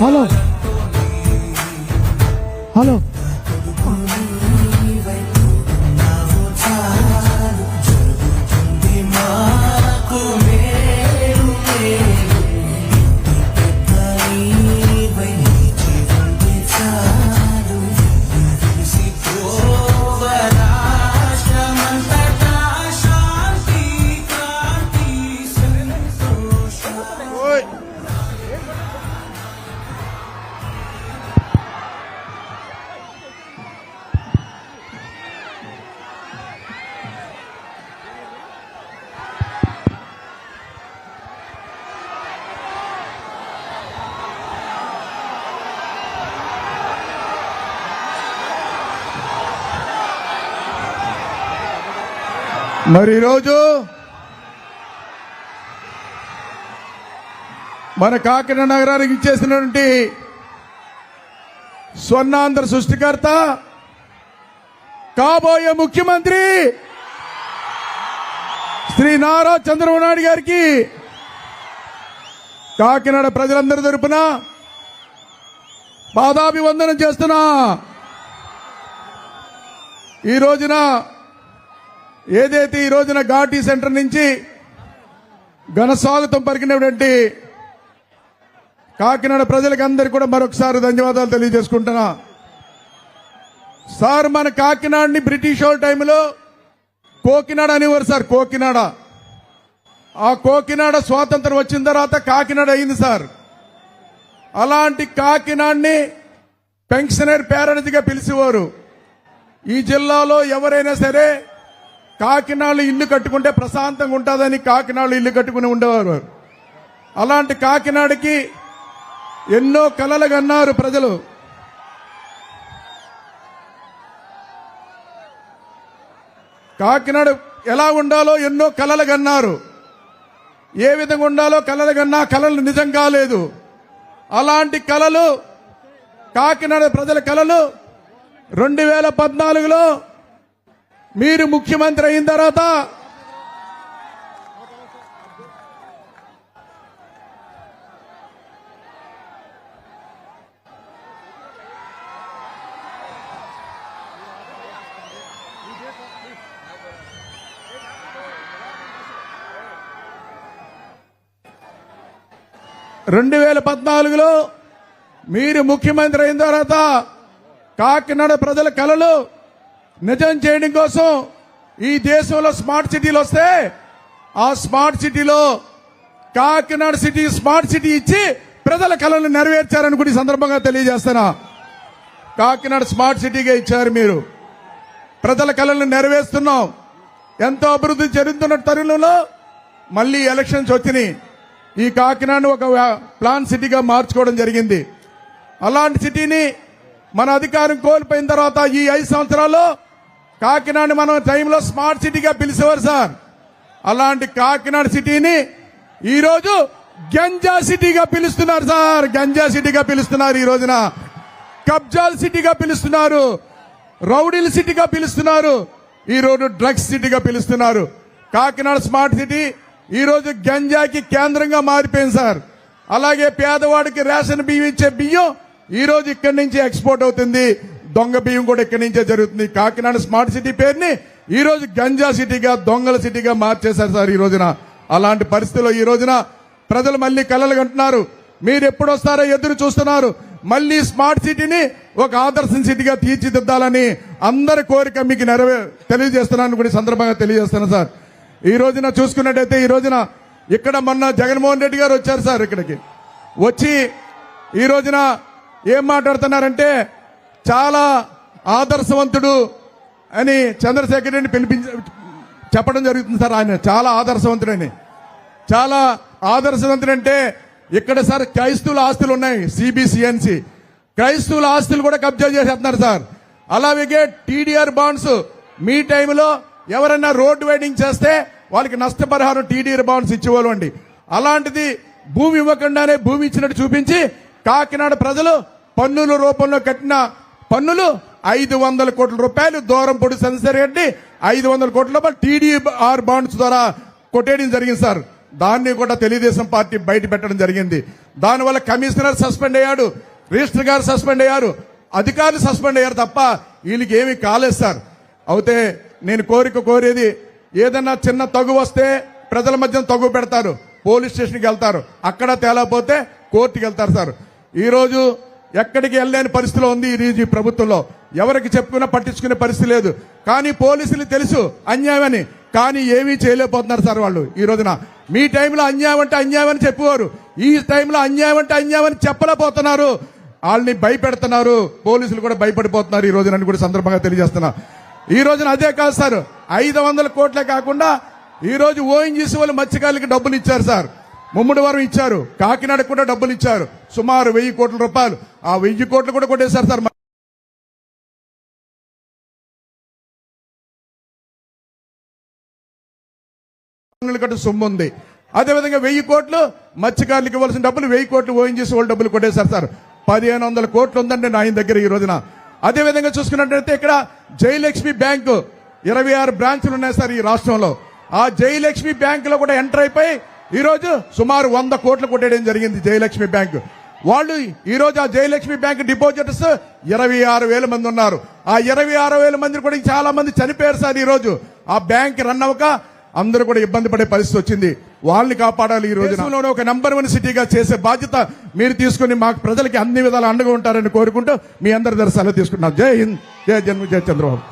Hello. Hello. మరి ఈరోజు మన కాకినాడ నగరానికి ఇచ్చేసినటువంటి స్వర్ణాంధ్ర సృష్టికర్త కాబోయే ముఖ్యమంత్రి శ్రీ నారా చంద్రబాబు నాయుడు గారికి కాకినాడ ప్రజలందరి తరపున పాదాభివందనం చేస్తున్నా. ఈ రోజున ఏదైతే ఈ రోజున ఘాటీ సెంటర్ నుంచి ఘన స్వాగతం పలికినటువంటి కాకినాడ ప్రజలకు అందరికీ కూడా మరొకసారి ధన్యవాదాలు తెలియజేసుకుంటున్నా. సార్ మన కాకినాడని బ్రిటిష్ వాళ్ళ టైంలో కోకినాడ అనేవారు సార్ కోకినాడ. ఆ కోకినాడ స్వాతంత్రం వచ్చిన తర్వాత కాకినాడ అయింది సార్. అలాంటి కాకినాడని పెన్షనర్ పేరెంట్గా పిలిచేవారు. ఈ జిల్లాలో ఎవరైనా సరే కాకినాడలో ఇల్లు కట్టుకుంటే ప్రశాంతంగా ఉంటుందని కాకినాడలో ఇల్లు కట్టుకుని ఉండేవారు. అలాంటి కాకినాడకి ఎన్నో కలలు కన్నారు ప్రజలు. కాకినాడ ఎలా ఉండాలో ఎన్నో కలలు కన్నారు. ఏ విధంగా ఉండాలో కలలు కన్నా కలలు నిజం కాలేదు అలాంటి కలలు కాకినాడ ప్రజల కలలు రెండు వేల పద్నాలుగులో మీరు ముఖ్యమంత్రి అయిన తర్వాత రెండు వేల పద్నాలుగులో మీరు ముఖ్యమంత్రి అయిన తర్వాత కాకినాడ ప్రజల కళలు నిజం చేయడం కోసం ఈ దేశంలో స్మార్ట్ సిటీలు వస్తే ఆ స్మార్ట్ సిటీలో కాకినాడ సిటీ స్మార్ట్ సిటీ ఇచ్చి ప్రజల కళను నెరవేర్చారని కూడా సందర్భంగా తెలియజేస్తున్నా. కాకినాడ స్మార్ట్ సిటీగా ఇచ్చారు మీరు. ప్రజల కళలను నెరవేరుస్తున్నాం. ఎంతో అభివృద్ధి జరుగుతున్న తరుణంలో మళ్ళీ ఎలక్షన్స్ వచ్చినాయి. ఈ కాకినాడను ఒక ప్లాన్ సిటీగా మార్చుకోవడం జరిగింది. అలాంటి సిటీని మన అధికారం కోల్పోయిన తర్వాత ఈ ఐదు సంవత్సరాల్లో కాకినాడ మనం టైంలో స్మార్ట్ సిటీగా పిలిచేవారు సార్. అలాంటి కాకినాడ సిటీని ఈరోజు గంజా సిటీగా పిలుస్తున్నారు సార్. గంజా సిటీగా పిలుస్తున్నారు ఈ రోజున. కబ్జాల్ సిటీగా పిలుస్తున్నారు. రౌడీల సిటీగా పిలుస్తున్నారు. ఈ రోజు డ్రగ్స్ సిటీగా పిలుస్తున్నారు. కాకినాడ స్మార్ట్ సిటీ ఈ రోజు గంజాకి కేంద్రంగా మారిపోయింది సార్. అలాగే పేదవాడికి రేషన్ బియ్యం ఇచ్చే బియ్యం ఈ రోజు ఇక్కడి నుంచి ఎక్స్పోర్ట్ అవుతుంది. దొంగ బియ్యం కూడా ఇక్కడి నుంచే జరుగుతుంది? కాకినాడ స్మార్ట్ సిటీ పేరుని ఈ రోజు గంజా సిటీగా దొంగల సిటీగా మార్చేశారు సార్ ఈ రోజున. అలాంటి పరిస్థితిలో ఈ రోజున ప్రజలు మళ్ళీ కలలు కంటున్నారు. మీరు ఎప్పుడు వస్తారో ఎదురు చూస్తున్నారు. మళ్ళీ స్మార్ట్ సిటీని ఒక ఆదర్శ సిటీగా తీర్చిదిద్దాలని అందరి కోరిక మీకు నెరవే తెలియజేస్తున్నాను కూడా సందర్భంగా తెలియజేస్తున్నాను సార్. ఈ రోజున చూసుకున్నట్టయితే ఈ రోజున ఇక్కడ మొన్న జగన్మోహన్ రెడ్డి గారు వచ్చారు సార్ ఇక్కడికి. వచ్చి ఈ రోజున ఏం మాట్లాడుతున్నారంటే చాలా ఆదర్శవంతుడు అని చంద్రశేఖర్ రెడ్డి పిలిపించ చెప్పడం జరుగుతుంది సార్. ఆయన చాలా ఆదర్శవంతుడని. చాలా ఆదర్శవంతుడంటే ఇక్కడ సార్ క్రైస్తవుల ఆస్తులు ఉన్నాయి సిబిసిఎన్సి క్రైస్తవుల ఆస్తులు కూడా కబ్జా చేసేస్తున్నారు సార్. అలాగే టీడీఆర్ బాండ్స్ మీ టైంలో ఎవరైనా రోడ్డు వైడింగ్ చేస్తే వాళ్ళకి నష్టపరిహారం టీడీఆర్ బాండ్స్ ఇచ్చేవాళ్ళు అండి. అలాంటిది భూమి ఇవ్వకుండానే భూమి ఇచ్చినట్టు చూపించి కాకినాడ ప్రజలు పన్నుల రూపంలో కట్టిన పన్నులు ఐదు వందల కోట్ల రూపాయలు దూరం పొడి రెడ్డి ఐదు వందల కోట్ల రూపాయలు టీడీఆర్ బాండ్స్ ద్వారా కొట్టేయడం జరిగింది సార్. దాన్ని కూడా తెలుగుదేశం పార్టీ బయట పెట్టడం జరిగింది. దానివల్ల కమిషనర్ సస్పెండ్ అయ్యాడు రిజిస్టర్ గారు సస్పెండ్ అయ్యారు అధికారులు సస్పెండ్ అయ్యారు తప్ప వీళ్ళకి ఏమీ కాలేదు సార్. అయితే నేను కోరిక కోరేది ఏదన్నా చిన్న తగు వస్తే ప్రజల మధ్య తగు పెడతారు పోలీస్ స్టేషన్కి వెళ్తారు అక్కడ తేలకపోతే కోర్టుకి వెళ్తారు సార్. ఈరోజు ఎక్కడికి వెళ్ళలేని పరిస్థితిలో ఉంది ఈ రోజు ఈ ప్రభుత్వంలో. ఎవరికి చెప్పుకున్నా పట్టించుకునే పరిస్థితి లేదు. కానీ పోలీసులు తెలుసు అన్యాయమని. కానీ ఏమీ చేయలేకపోతున్నారు సార్ వాళ్ళు ఈ రోజున. మీ టైంలో అన్యాయం అంటే అన్యాయం అని చెప్పేవారు ఈ టైంలో అన్యాయం అంటే అన్యాయం అని చెప్పలేకపోతున్నారు. వాళ్ళని భయపెడుతున్నారు. పోలీసులు కూడా భయపడిపోతున్నారు ఈ రోజున కూడా సందర్భంగా తెలియజేస్తున్నా. ఈ రోజున అదే కాదు సార్. ఐదు వందల కోట్లే కాకుండా ఈ రోజు ఓఎన్జీసీ వాళ్ళు మత్స్యకారులకి డబ్బులు ఇచ్చారు సార్. ముమ్మడి వారం ఇచ్చారు. కాకినాడకు కూడా డబ్బులు ఇచ్చారు. సుమారు వెయ్యి కోట్ల రూపాయలు. ఆ వెయ్యి కోట్లు కూడా కొట్టేశారు సార్ కట్టు సొమ్ము ఉంది. అదేవిధంగా వెయ్యి కోట్లు మత్స్యకారులకు ఇవ్వాల్సిన డబ్బులు వెయ్యి కోట్లు ఓఎన్జీసీ వాళ్ళు డబ్బులు కొట్టేశారు సార్. పదిహేను వందల కోట్లు ఉందండి ఆయన దగ్గర ఈ రోజున. అదేవిధంగా చూసుకున్నట్లయితే ఇక్కడ జయలక్ష్మి బ్యాంకు ఇరవై ఆరు బ్రాంచ్లు ఉన్నాయి సార్ ఈ రాష్ట్రంలో. ఆ జయలక్ష్మి బ్యాంకులో కూడా ఎంటర్ అయిపోయి ఈరోజు సుమారు వంద కోట్లు కొట్టేయడం జరిగింది జయలక్ష్మి బ్యాంకు. వాళ్ళు ఈరోజు ఆ జయలక్ష్మి బ్యాంక్ డిపాజిటర్స్ ఇరవై ఆరు వేల మంది ఉన్నారు. ఆ ఇరవై ఆరు వేల మంది కూడా చాలా మంది చనిపోయారు సార్ ఈరోజు ఆ బ్యాంక్ రన్ అవ్వక అందరూ కూడా ఇబ్బంది పడే పరిస్థితి వచ్చింది. వాళ్ళని కాపాడాలి ఈ రోజు ఒక నంబర్ వన్ సిటీగా చేసే బాధ్యత మీరు తీసుకుని మాకు ప్రజలకి అన్ని విధాలు అండగా ఉంటారని కోరుకుంటూ మీ అందరి దర్శనాలు సెలవు తీసుకుంటున్నాం. జై హింద్. జై జన్మ జై చంద్రబాబు.